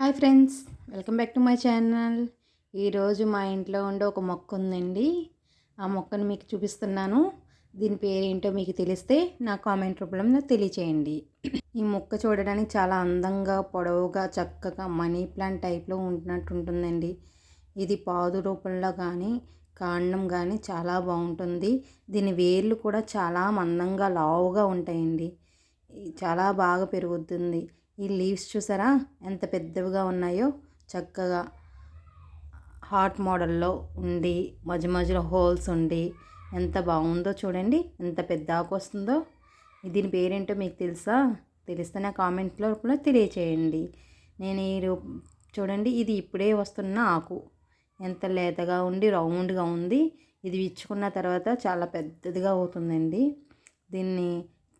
Hi friends welcome back to my channel. ఈరోజు మా ఇంట్లో ఉండే ఒక మొక్క ఉందండి. ఆ మొక్కను మీకు చూపిస్తున్నాను. దీని పేరేంటో మీకు తెలిస్తే నా కామెంట్ రూపంలో తెలియచేయండి. ఈ మొక్క చూడడానికి చాలా అందంగా పొడవుగా చక్కగా మనీ ప్లాంట్ టైప్లో ఉంటున్నట్టు ఉంటుందండి. ఇది పాదు రూపంలో కానీ కాండం కానీ చాలా బాగుంటుంది. దీని వేర్లు కూడా చాలా మందంగా లావుగా ఉంటాయండి. చాలా బాగా పెరుగుతుంది. ఈ లీవ్స్ చూసారా? ఎంత పెద్దవిగా ఉన్నాయో. చక్కగా హార్ట్ మోడల్లో ఉండి మధ్య మధ్యలో హోల్స్ ఉండి ఎంత బాగుందో చూడండి. ఎంత పెద్ద ఆకు వస్తుందో. దీని పేరేంటో మీకు తెలుసా? తెలిస్తే నా కామెంట్లో కూడా తెలియచేయండి. నేను ఈ చూడండి ఇది ఇప్పుడే వస్తున్న ఆకు. ఎంత లేతగా ఉండి రౌండ్గా ఉంది. ఇది విచ్చుకున్న తర్వాత చాలా పెద్దదిగా అవుతుందండి. దీన్ని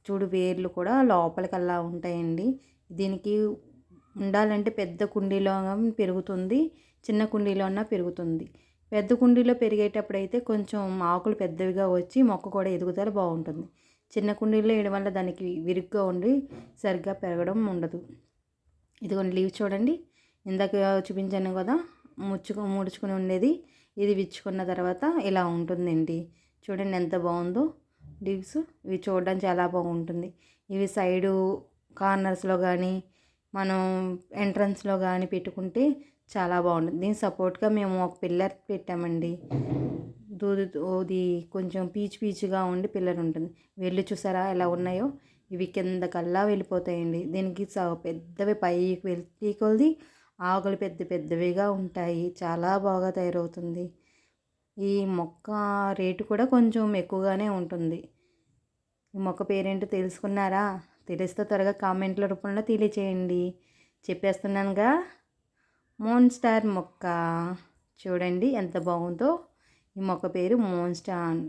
చూడు వేర్లు కూడా లోపలికల్లా ఉంటాయండి. దీనికి ఉండాలంటే పెద్ద కుండీలో పెరుగుతుంది చిన్న కుండీలో ఉన్న పెరుగుతుంది. పెద్ద కుండీలో పెరిగేటప్పుడు అయితే కొంచెం ఆకులు పెద్దవిగా వచ్చి మొక్క కూడా ఎదుగుదల బాగుంటుంది. చిన్న కుండీలో వేయడం వల్ల దానికి విరుగ్గా ఉండి సరిగ్గా పెరగడం ఉండదు. ఇదిగోండి లీవ్ చూడండి. ఇందాక చూపించాను కదా ముచ్చుకు ముడుచుకుని ఉండేది. ఇది విచ్చుకున్న తర్వాత ఇలా ఉంటుందండి. చూడండి ఎంత బాగుందో. లీవ్స్ ఇవి చూడడానికి చాలా బాగుంటుంది. ఇవి సైడు కార్నర్స్లో కానీ మనం ఎంట్రన్స్లో కానీ పెట్టుకుంటే చాలా బాగుంటుంది. దీని సపోర్ట్గా మేము ఒక పిల్లర్ పెట్టామండి. దూది కొంచెం పీచు పీచుగా ఉండి పిల్లర్ ఉంటుంది. వెళ్ళి చూసారా ఎలా ఉన్నాయో? ఇవి కింద కల్లా వెళ్ళిపోతాయండి. దీనికి పెద్దవి పైకి వెళ్ళి కొలిది ఆకులు పెద్ద పెద్దవిగా ఉంటాయి. చాలా బాగా తయారవుతుంది. ఈ మొక్క రేటు కూడా కొంచెం ఎక్కువగానే ఉంటుంది. ఈ మొక్క పేరేంటో తెలుసుకున్నారా? తెలిస్తే త్వరగా కామెంట్ల రూపంలో తెలియచేయండి. చెప్పేస్తున్నానుగా మోన్ స్టార్ మొక్క. చూడండి ఎంత బాగుందో. ఈ మొక్క పేరు మోన్ స్టార్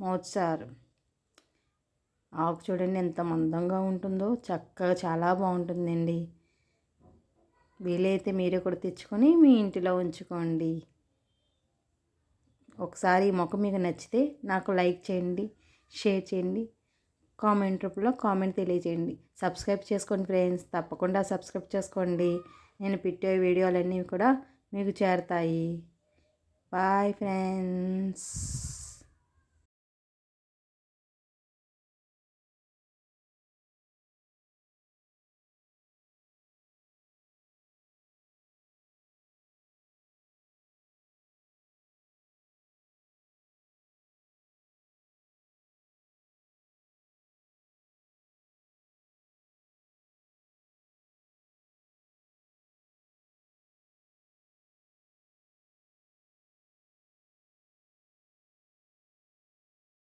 మోన్ స్టార్ ఆకు చూడండి ఎంత మందంగా ఉంటుందో. చక్కగా చాలా బాగుంటుందండి. వీలైతే మీరు కూడా తెచ్చుకొని మీ ఇంటిలో ఉంచుకోండి. ఒకసారి ఈ మొక్క మీకు నచ్చితే నాకు లైక్ చేయండి షేర్ చేయండి. కామెంట్ రూపంలో కామెంట్ తెలియజేయండి. సబ్స్క్రైబ్ చేసుకోండి ఫ్రెండ్స్. తప్పకుండా సబ్స్క్రైబ్ చేసుకోండి. నేను పెట్టే వీడియోలన్నీ కూడా మీకు చేరుతాయి. Bye friends.